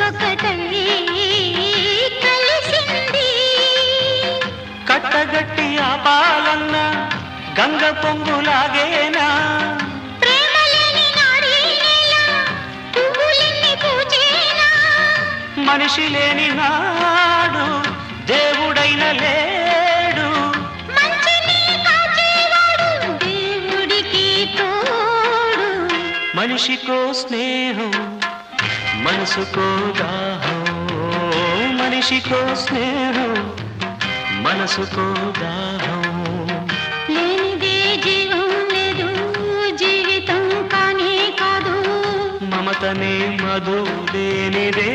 ఒకటై కలిసింది. కట్టగట్టి ఆపాలన్న గంగ పొంగులాగేనా మనిషి లేని నాడు దేవుడైన లేడు. మనిషికో స్నేహం మనసుకో దాహం మనిషికో స్నేహం మనసుకో దాహం. లేనిదే జీవం లేదు జీవితం కానే కాదు. మమతనే మధు లేనిదే